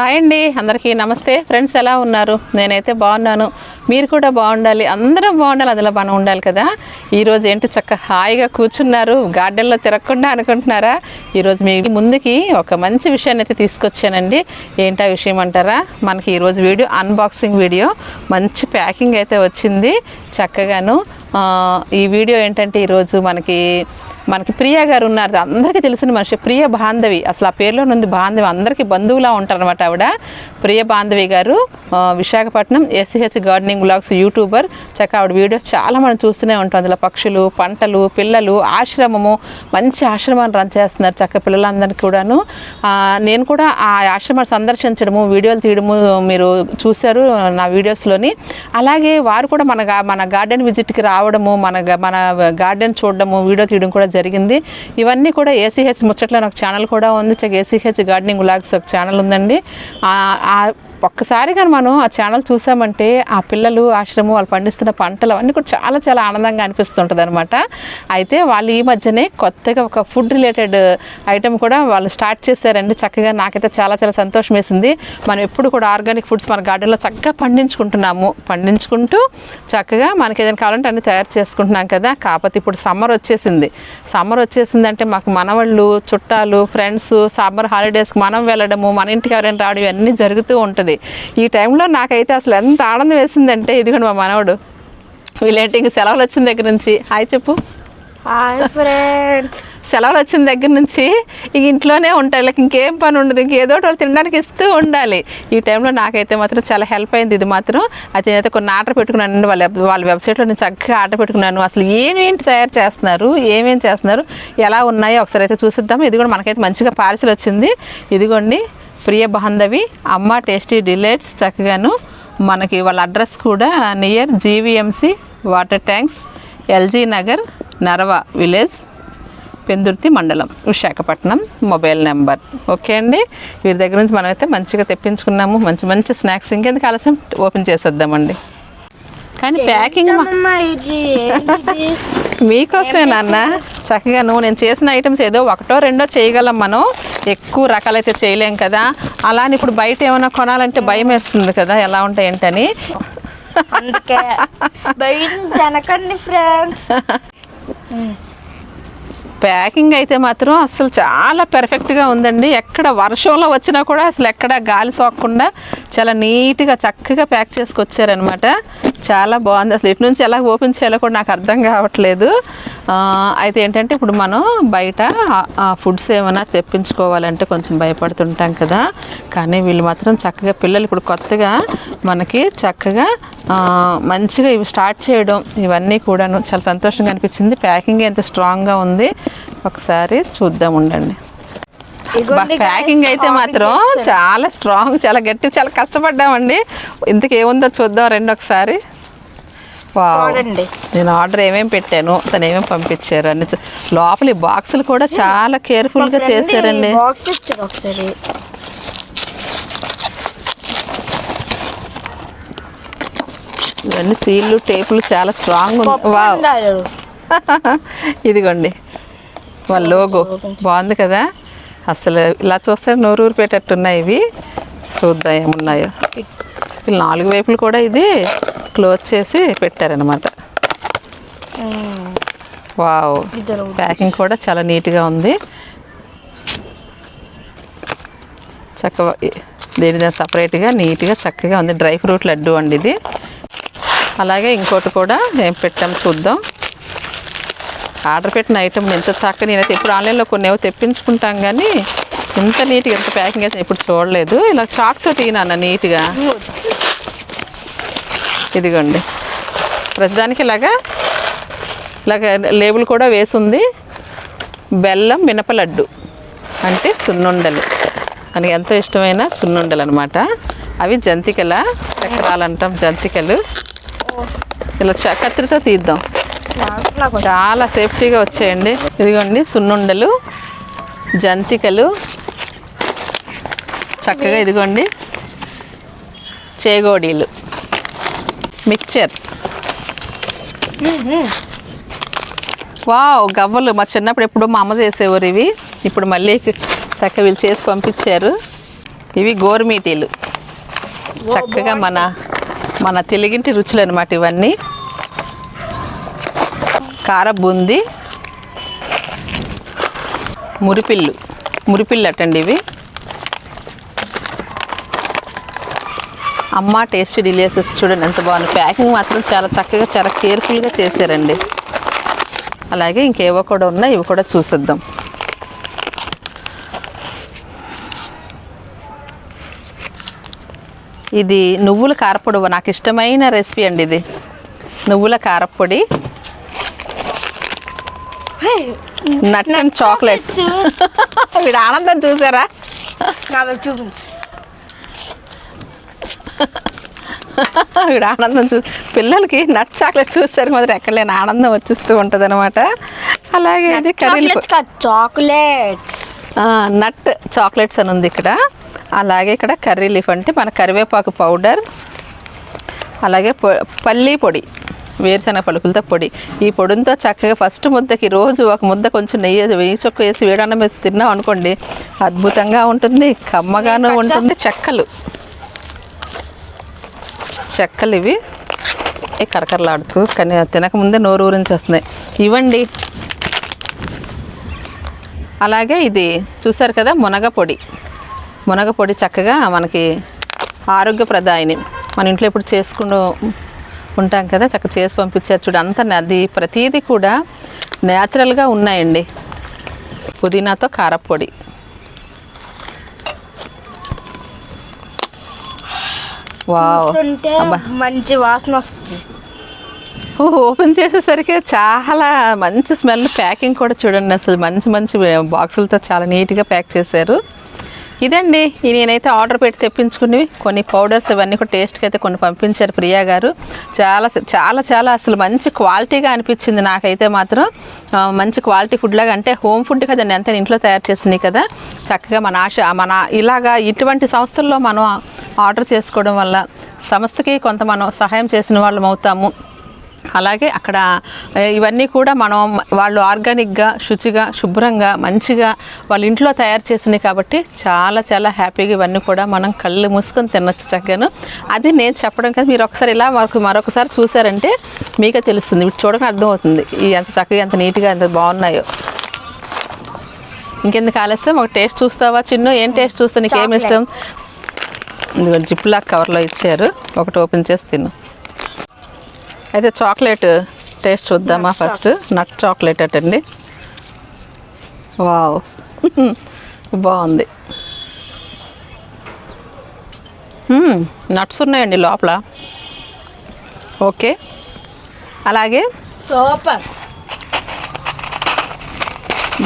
Hi అండి అందరికీ నమస్తే. ఫ్రెండ్స్ ఎలా ఉన్నారు? నేనైతే బాగున్నాను. మీరు కూడా బాగుండాలి. అందరం బాగుండాలి. అందులో మనం ఉండాలి కదా. ఈరోజు ఏంటి చక్క హాయిగా కూర్చున్నారు. గార్డెన్లో తిరగకుండా అనుకుంటున్నారా? ఈరోజు మీ ముందుకి ఒక మంచి విషయాన్ని అయితే తీసుకొచ్చానండి. ఏంటా విషయం అంటారా? మనకి ఈరోజు వీడియో అన్బాక్సింగ్ వీడియో. మంచి ప్యాకింగ్ అయితే వచ్చింది. చక్కగాను ఈ వీడియో ఏంటంటే ఈరోజు మనకి మనకి ప్రియ గారు ఉన్నారు. అందరికీ తెలిసిన మనిషి. ప్రియ బాంధవి. అసలు ఆ పేరులో ఉంది బాంధవి. అందరికీ బంధువులా ఉంటారనమాట ఆవిడ. Priya Bandhavi garu Visakhapatnam SCH gardening blogs YouTuber. చక్క ఆవిడ వీడియోస్ చాలా మనం చూస్తూనే ఉంటాం. అందులో పక్షులు పంటలు పిల్లలు ఆశ్రమము. మంచి ఆశ్రమాన్ని రన్ చేస్తున్నారు చక్క పిల్లలందరికీ కూడాను. నేను కూడా ఆ ఆశ్రమాన్ని సందర్శించడము వీడియోలు తీయడము మీరు చూశారు నా వీడియోస్లోని. అలాగే వారు కూడా మన గా- మన గార్డెన్ విజిట్కి రావడము మన మన గార్డెన్ చూడడము వీడియో తీయడం కూడా జరిగింది. ఇవన్నీ కూడా ఏసీహెచ్ ముచ్చట్లో నాకు ఛానల్ కూడా ఉంది. ఏసీహెచ్ గార్డెనింగ్ వ్లాగ్స్ ఒక ఛానల్ ఉందండి. ఒక్కసారి కానీ మనం ఆ ఛానల్ చూసామంటే ఆ పిల్లలు ఆశ్రమం వాళ్ళు పండిస్తున్న పంటలు అవన్నీ కూడా చాలా చాలా ఆనందంగా అనిపిస్తుంటుంది అనమాట అయితే వాళ్ళు ఈ మధ్యనే కొత్తగా ఒక ఫుడ్ రిలేటెడ్ ఐటెం కూడా వాళ్ళు స్టార్ట్ చేశారండి. చక్కగా నాకైతే చాలా చాలా సంతోషం వేసింది. మనం ఎప్పుడు కూడా ఆర్గానిక్ ఫుడ్స్ మన గార్డెన్లో చక్కగా పండించుకుంటున్నాము. పండించుకుంటూ చక్కగా మనకి ఏదైనా కావాలంటే అన్ని తయారు చేసుకుంటున్నాం కదా. కాకపోతే ఇప్పుడు సమ్మర్ వచ్చేసింది. సమ్మర్ వచ్చేసిందంటే మాకు మనవాళ్ళు చుట్టాలు ఫ్రెండ్స్ సమ్మర్ హాలిడేస్కి మనం వెళ్ళడము మన ఇంటికి ఎవరైనా రావడం ఇవన్నీ జరుగుతూ ఉంటుంది. ఈ టైంలో నాకైతే అసలు ఎంత ఆనందం వేసిందంటే ఇదిగోండి మా మనవడు. వీళ్ళేంటి ఇంక సెలవులు వచ్చిన దగ్గర నుంచి? హాయ్ చెప్పు. Hi friends. సెలవులు వచ్చిన దగ్గర నుంచి ఇక ఇంట్లోనే ఉంటాయి. లైక్ ఇంకేం పని ఉండదు. ఇంకేదో ఒకటి వాళ్ళు తినడానికి ఇస్తూ ఉండాలి. ఈ టైంలో నాకైతే మాత్రం చాలా హెల్ప్ అయింది ఇది మాత్రం. అయితే నేనైతే కొన్ని ఆర్డర్ పెట్టుకున్నాను. వాళ్ళ వాళ్ళ వెబ్సైట్లో నేను చక్కగా ఆర్డర్ పెట్టుకున్నాను. అసలు ఏమేంటి తయారు చేస్తున్నారు? ఏమేం చేస్తున్నారు? ఎలా ఉన్నాయో ఒకసారి అయితే చూసిద్దాం. ఇది కూడా మనకైతే మంచిగా పార్సిల్ వచ్చింది. ఇదిగోండి. ప్రియ బాంధవి అమ్మ టేస్టీ డిలైట్స్ చక్కగాను మనకి వాళ్ళ అడ్రస్ కూడా near GVMC water tanks LG Nagar Narava village Pendurthi మండలం విశాఖపట్నం మొబైల్ నెంబర్. ఓకే అండి? వీరి దగ్గర నుంచి మనమైతే మంచిగా తెప్పించుకున్నాము. మంచి మంచి స్నాక్స్. ఇంకెందుకు ఆలస్యం? ఓపెన్ చేసేద్దామండి. కానీ ప్యాకింగ్? మీకోసమే నాన్న. చక్కగా నువ్వు నేను చేసిన ఐటమ్స్ ఏదో ఒకటో రెండో చేయగలం మనం. ఎక్కువ రకాలైతే చేయలేం కదా. అలానే ఇప్పుడు బయట ఏమైనా కొనాలంటే భయం వేస్తుంది కదా ఎలా ఉంటాయి ఏంటని అందుకే బయట తినకండి ఫ్రెండ్స్ ప్యాకింగ్ అయితే మాత్రం అసలు చాలా పెర్ఫెక్ట్గా ఉందండి. ఎక్కడ వర్షంలో వచ్చినా కూడా అసలు ఎక్కడ గాలి సోకకుండా చాలా నీట్గా చక్కగా ప్యాక్ చేసుకొచ్చారనమాట చాలా బాగుంది. అసలు ఇటు నుంచి ఎలా ఓపెన్ చేయాలో కూడా నాకు అర్థం కావట్లేదు. అయితే ఏంటంటే ఇప్పుడు మనం బయట ఫుడ్స్ ఏమైనా తెప్పించుకోవాలంటే కొంచెం భయపడుతుంటాం కదా. కానీ వీళ్ళు మాత్రం చక్కగా పిల్లలు ఇప్పుడు కొత్తగా మనకి చక్కగా మంచిగా ఇవి స్టార్ట్ చేయడం ఇవన్నీ కూడాను చాలా సంతోషంగా అనిపించింది. ప్యాకింగ్ ఎంత స్ట్రాంగ్గా ఉంది. ఒకసారి చూద్దాం ఉండండి. ప్యాకింగ్ అయితే మాత్రం. చాలా స్ట్రాంగ్ చాలా గట్టి చాలా కష్టపడ్డామండి. ఇంతకు ఏముందో చూద్దాం రెండు ఒకసారి. చూడండి. నేను ఆర్డర్ ఏమేమి పెట్టాను తను ఏమేమి పంపించారు అన్ని లోపల బాక్సులు కూడా చాలా కేర్ఫుల్గా చేశారండి. ఇవన్నీ సీళ్ళు టేపులు చాలా స్ట్రాంగ్ వావ్. ఇదిగోండి. వాళ్ళ లోగో బాగుంది కదా? అసలు ఇలా చూస్తే నోరూరు పెట్టేట్టున్నాయి ఇవి. చూద్దాం ఏమున్నాయో. వీళ్ళు నాలుగు వైపులు కూడా ఇది క్లోజ్ చేసి పెట్టారనమాట వావ్. ప్యాకింగ్ కూడా చాలా నీట్గా ఉంది. చక్కగా దీని సపరేట్గా నీట్గా చక్కగా ఉంది. డ్రై ఫ్రూట్ లడ్డు అండి ఇది. అలాగే ఇంకోటి కూడా ఏం పెట్టాం చూద్దాం. ఆర్డర్ పెట్టిన ఐటమ్ ఎంత చక్కగా నేనైతే ఇప్పుడు ఆన్లైన్లో కొన్ని ఏవో తెప్పించుకుంటాం కానీ ఇంత నీట్గా ఎంత ప్యాకింగ్ అయితే ఎప్పుడు చూడలేదు. ఇలా చాక్తో తీయనన్న నీట్గా ఇదిగోండి. ప్రతిదానికి ఇలాగా ఇలాగ లేబుల్ కూడా వేసింది. బెల్లం మినప లడ్డు అంటే సున్నుండలు. మనకి ఎంతో ఇష్టమైన సున్నుండలు అనమాట అవి జంతికల చక్రాలు అంటాం జంతికలు. ఇలా చ- కత్తిరితో తీద్దాం. చాలా సేఫ్టీగా వచ్చాయండి. ఇదిగోండి సున్నుండలు జంతికలు. చక్కగా ఇదిగోండి చేగోడీలు. మిక్చర్. వావ్ గవ్వలు. మా చిన్నప్పుడు ఎప్పుడో మా అమ్మ చేసేవారు ఇవి. ఇప్పుడు మళ్ళీ చక్కగా వీళ్ళు చేసి పంపించారు. ఇవి గోరుమీటీలు. చక్కగా మన మన తెలుగింటి రుచులు అనమాట ఇవన్నీ. కార బూంది మురిపిల్లు మురిపిల్లు అటండి ఇవి. అమ్మ టేస్ట్ డిలియసెస్ చూడండి ఎంత బాగుంది. ప్యాకింగ్ మాత్రం చాలా చక్కగా చాలా కేర్ఫుల్గా చేశారండి. అలాగే ఇంకేవో కూడా ఉన్నాయి ఇవి కూడా చూసేద్దాం. ఇది నువ్వుల కారపొడి నాకు ఇష్టమైన రెసిపీ అండి ఇది. నువ్వుల కారపొడి నట్ అండ్ చాక్లెట్స్ వీడు ఆనందం చూసారా? చూపించు వీడు ఆనందం చూ పిల్లలకి నట్ చాక్లెట్ చూస్తారు మాత్రం ఎక్కడ లేని ఆనందం వచ్చేస్తూ ఉంటుంది అనమాట అలాగే ఇది కాదు చాక్లెట్స్ నట్ చాక్లెట్స్ అని ఉంది ఇక్కడ. అలాగే ఇక్కడ కర్రీ లీఫ్ అంటే మన కరివేపాకు పౌడర్. అలాగే పల్లీ పొడి. వేరుశనగ పలుకులతో పొడి. ఈ పొడితో చక్కగా ఫస్ట్ ముద్దకి రోజు ఒక ముద్ద కొంచెం నెయ్యి వెయ్యి చొక్క వేసి వేడన్నం మీద తిన్నాం అనుకోండి అద్భుతంగా ఉంటుంది కమ్మగాను ఉంటుంది. చెక్కలు. చెక్కలు ఇవి. కరకరలాడుతూ కానీ తినకముందే నోరు ఊరించి వస్తున్నాయి ఇవ్వండి. అలాగే ఇది చూసారు కదా మునగ పొడి. మునగ పొడి చక్కగా మనకి ఆరోగ్యప్రదాయిని. మన ఇంట్లో ఇప్పుడు చేసుకుంటూ ఉంటాం కదా చక్కగా చేసి పంపించారు చూడు అంత అది ప్రతిదీ కూడా న్యాచురల్గా ఉన్నాయండి. పుదీనాతో కారపొడి. మంచి వాసన వస్తుంది. ఓపెన్ చేసేసరికి చాలా మంచి స్మెల్ ప్యాకింగ్ కూడా చూడండి అసలు మంచి మంచి బాక్సులతో చాలా నీట్గా ప్యాక్ చేశారు. ఇదండి. ఈ నేనైతే ఆర్డర్ పెట్టి తెప్పించుకున్నవి. కొన్ని పౌడర్స్ ఇవన్నీ కూడా టేస్ట్కి అయితే కొన్ని పంపించారు ప్రియా గారు. చాలా చాలా చాలా అసలు మంచి క్వాలిటీగా అనిపించింది నాకైతే మాత్రం. మంచి క్వాలిటీ ఫుడ్ లాగా అంటే హోమ్ ఫుడ్ కదండి అంతే ఇంట్లో తయారు చేసినాయి కదా. చక్కగా మన ఆశ మన ఇలాగా ఇటువంటి సంస్థల్లో మనం ఆర్డర్ చేసుకోవడం వల్ల సంస్థకి కొంత మనం సహాయం చేసిన వాళ్ళం అవుతాము. అలాగే అక్కడ ఇవన్నీ కూడా మనం వాళ్ళు ఆర్గానిక్గా శుచిగా శుభ్రంగా మంచిగా వాళ్ళ ఇంట్లో తయారు చేసినాయి కాబట్టి చాలా చాలా హ్యాపీగా ఇవన్నీ కూడా మనం కళ్ళు మూసుకొని తినొచ్చు చక్కగాను. అది నేను చెప్పడం కదా మీరు ఒకసారి ఇలా మరొక మరొకసారి చూసారంటే మీకే తెలుస్తుంది. వీటి చూడడం అర్థమవుతుంది. ఎంత చక్కగా ఎంత నీట్గా ఎంత బాగున్నాయో. ఇంకెందుకు ఆలస్యం? ఒక టేస్ట్ చూస్తావా? చిన్ను ఏం టేస్ట్ చూస్తా నీకు ఏమి ఇష్టం? ఇదిగో జిప్ లాక్ కవర్లో ఇచ్చారు. ఒకటి ఓపెన్ చేసి తిను. అయితే చాక్లెట్ టేస్ట్ చూద్దామా ఫస్ట్. నట్ చాక్లెట్ అటండి. వావ్. బాగుంది. నట్స్ ఉన్నాయండి లోపల. ఓకే. అలాగే. సూపర్.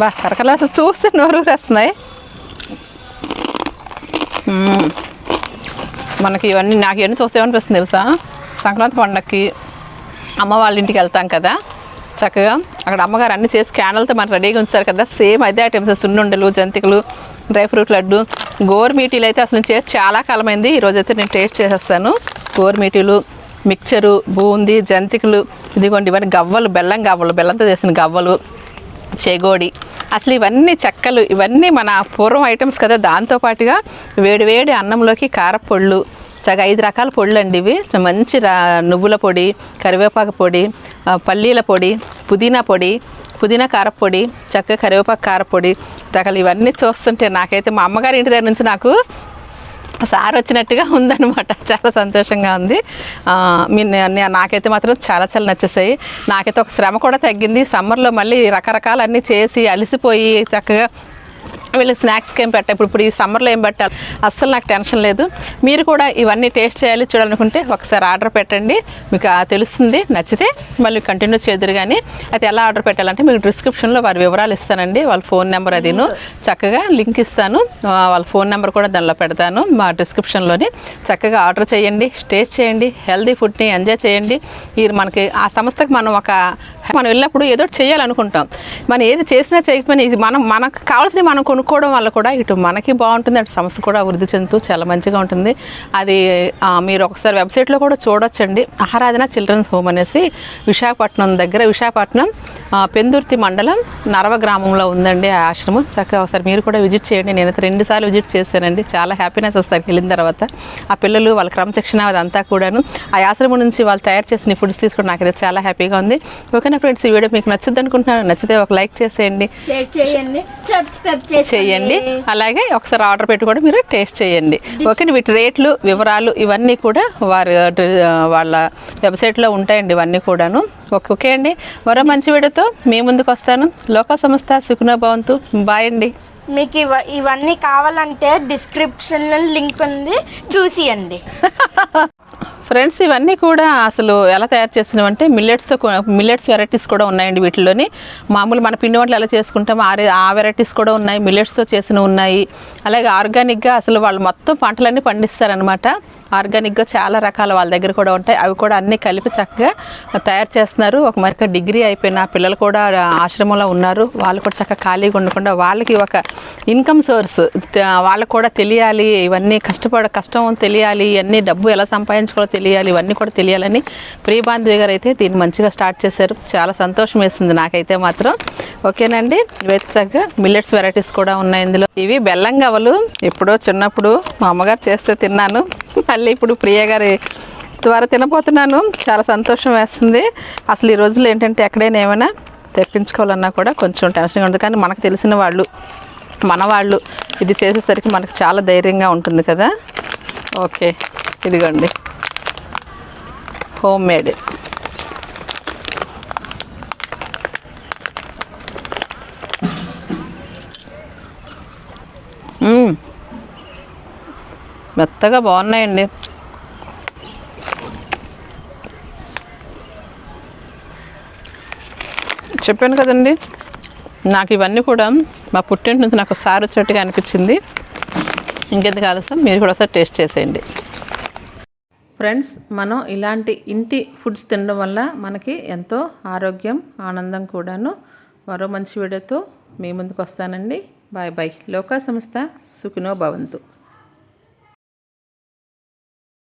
బా కరకలా అసలు చూస్తే నోరు వస్తున్నాయి మనకి ఇవన్నీ నాకు ఇవన్నీ చూస్తే ఏమనిపిస్తుంది తెలుసా? సంక్రాంతి పండగకి అమ్మ వాళ్ళ ఇంటికి వెళ్తాం కదా. చక్కగా అక్కడ అమ్మగారు అన్ని చేసి క్యానల్తో మనం రెడీగా ఉంచుతారు కదా. సేమ్ అదే ఐటమ్స్ సున్నుండలు జంతికలు డ్రై ఫ్రూట్ లడ్డు గోరుమీటీలు అయితే అసలు చేసి చాలా కాలమైంది. ఈరోజు అయితే నేను టేస్ట్ చేసేస్తాను. గోరుమీటీలు మిక్చరు బూందీ జంతికలు ఇదిగోండి ఇవన్నీ గవ్వలు బెల్లం గవ్వలు బెల్లంతో చేసిన గవ్వలు చెగోడి. అసలు ఇవన్నీ చెక్కలు ఇవన్నీ మన పూర్వం ఐటమ్స్ కదా. దాంతోపాటుగా వేడివేడి అన్నంలోకి కారపొళ్ళు చక్కగా ఐదు రకాల పొడులు అండి ఇవి మంచి నువ్వుల పొడి కరివేపాకు పొడి పల్లీల పొడి పుదీనా పొడి పుదీనా కారపొడి చక్కగా కరివేపాకు కారపొడి రకాలు ఇవన్నీ చూస్తుంటే నాకైతే మా అమ్మగారి ఇంటి దగ్గర నుంచి నాకు సార్ వచ్చినట్టుగా ఉందన్నమాట. చాలా సంతోషంగా ఉంది. మీ నాకైతే మాత్రం చాలా చాలా నచ్చేసాయి. నాకైతే ఒక శ్రమ కూడా తగ్గింది. సమ్మర్లో మళ్ళీ రకరకాలన్నీ చేసి అలసిపోయి చక్కగా వీళ్ళు స్నాక్స్కి ఏం పెట్టాలి ఇప్పుడు ఇప్పుడు ఈ సమ్మర్లో ఏం పెట్టాలి అస్సలు నాకు టెన్షన్ లేదు. మీరు కూడా ఇవన్నీ టేస్ట్ చేయాలి చూడాలనుకుంటే ఒకసారి ఆర్డర్ పెట్టండి. మీకు తెలుస్తుంది. నచ్చితే మళ్ళీ కంటిన్యూ చేదురు కానీ అయితే ఎలా ఆర్డర్ పెట్టాలంటే మీకు డిస్క్రిప్షన్లో వారి వివరాలు ఇస్తానండి. వాళ్ళ ఫోన్ నెంబర్ అదిను. చక్కగా లింక్ ఇస్తాను. వాళ్ళ ఫోన్ నెంబర్ కూడా దానిలో పెడతాను. మా డిస్క్రిప్షన్లోని చక్కగా ఆర్డర్ చేయండి. టేస్ట్ చేయండి. హెల్దీ ఫుడ్ని ఎంజాయ్ చేయండి. ఈ మనకి ఆ సంస్థకి మనం ఒక మనం వెళ్ళినప్పుడు ఏదో ఒకటి చేయాలనుకుంటాం. మనం ఏది చేసినా చేయకపోయినా ఇది మనం మనకు కావాల్సినవి మనం కొనుక్కోవడం వల్ల కూడా ఇటు మనకి బాగుంటుంది అటు సంస్థ కూడా అభివృద్ధి చెందుతూ చాలా మంచిగా ఉంటుంది. అది మీరు ఒకసారి వెబ్సైట్లో కూడా చూడొచ్చండి. ఆరాధన చిల్డ్రన్స్ హోమ్ అనేసి విశాఖపట్నం దగ్గర విశాఖపట్నం పెందుర్తి మండలం నరవ గ్రామంలో ఉందండి ఆ ఆశ్రమం. చక్కగా ఒకసారి మీరు కూడా విజిట్ చేయండి. నేనైతే రెండుసార్లు విజిట్ చేశానండి. చాలా హ్యాపీనెస్ వస్తుంది వెళ్ళిన తర్వాత. ఆ పిల్లలు వాళ్ళ క్రమశిక్షణ అదంతా కూడాను. ఆ ఆశ్రమం నుంచి వాళ్ళు తయారు చేసిన ఫుడ్స్ తీసుకుని నాకైతే చాలా హ్యాపీగా ఉంది. ఓకేనా ఫ్రెండ్స్ ఈ వీడియో మీకు నచ్చుద్ది అనుకుంటున్నాను. నచ్చితే ఒక లైక్ చేసేయండి. చేయండి. సబ్స్క్రైబ్ చేయండి. అలాగే ఒకసారి ఆర్డర్ పెట్టి కూడా మీరు టేస్ట్ చేయండి. ఓకే వీటి రేట్లు వివరాలు ఇవన్నీ కూడా వారి వాళ్ళ వెబ్సైట్లో ఉంటాయండి ఇవన్నీ కూడాను. ఓకే ఓకే అండి. మరో మంచి వీడియోతో మీ ముందుకు వస్తాను. లోక సంస్థ సుఖనో భవంతు. బాయ్ అండి. మీకు ఇవ ఇవన్నీ కావాలంటే డిస్క్రిప్షన్లో లింక్ ఉంది. చూసియండి. ఫ్రెండ్స్ ఇవన్నీ కూడా అసలు ఎలా తయారు చేస్తున్నామంటే మిల్లెట్స్తో మిల్లెట్స్ వెరైటీస్ కూడా ఉన్నాయండి వీటిలోని మామూలు మన పిండి వంటలు ఎలా చేసుకుంటామో ఆ ఆ వెరైటీస్ కూడా ఉన్నాయి మిల్లెట్స్తో చేసినవి ఉన్నాయి. అలాగే ఆర్గానిక్గా అసలు వాళ్ళు మొత్తం పంటలన్నీ పండిస్తారనమాట ఆర్గానిక్గా చాలా రకాల వాళ్ళ దగ్గర కూడా ఉంటాయి. అవి కూడా అన్నీ కలిపి చక్కగా తయారు చేస్తున్నారు. ఒక మరిక డిగ్రీ అయిపోయిన పిల్లలు కూడా ఆశ్రమంలో ఉన్నారు. వాళ్ళు కూడా చక్కగా ఖాళీగా ఉండకుండా వాళ్ళకి ఒక ఇన్కమ్ సోర్స్ వాళ్ళకు కూడా తెలియాలి. ఇవన్నీ కష్టపడ కష్టం తెలియాలి. ఇవన్నీ డబ్బు ఎలా సంపాదించాలి కూడా తెలియాలి ఇవన్నీ కూడా తెలియాలని ప్రియబాంధవి గారు అయితే దీన్ని మంచిగా స్టార్ట్ చేశారు. చాలా సంతోషం వేస్తుంది నాకైతే మాత్రం. ఓకేనండి ఇవైతే చక్కగా మిల్లెట్స్ వెరైటీస్ కూడా ఉన్నాయి ఇందులో. ఇవి బెల్లం గవలు ఎప్పుడో చిన్నప్పుడు మా అమ్మగారు చేస్తే తిన్నాను. మళ్ళీ ఇప్పుడు ప్రియ గారి ద్వారా తినబోతున్నాను. చాలా సంతోషం వేస్తుంది. అసలు ఈ రోజుల్లో ఏంటంటే ఎక్కడైనా ఏమైనా తెప్పించుకోవాలన్నా కూడా కొంచెం టెన్షన్గా ఉంది కానీ మనకు తెలిసిన వాళ్ళు మన వాళ్ళు ఇది చేసేసరికి మనకు చాలా ధైర్యంగా ఉంటుంది కదా? ఓకే ఇదిగోండి. హోమ్ మేడ్ మెత్తగా బాగున్నాయండి. చెప్పాను కదండి నాకు ఇవన్నీ కూడా మా పుట్టింటి నుంచి నాకు సారి వచ్చినట్టుగా అనిపించింది. ఇంకెందుకు ఆలస్యం? మీరు కూడా ఒకసారి టేస్ట్ చేసేయండి. ఫ్రెండ్స్ మనం ఇలాంటి ఇంటి ఫుడ్స్ తినడం వల్ల మనకి ఎంతో ఆరోగ్యం ఆనందం కూడాను. మరో మంచి వీడియోతో మీ ముందుకు వస్తానండి. Bye bye. లోకా సంస్థ సుఖినో భవంతు.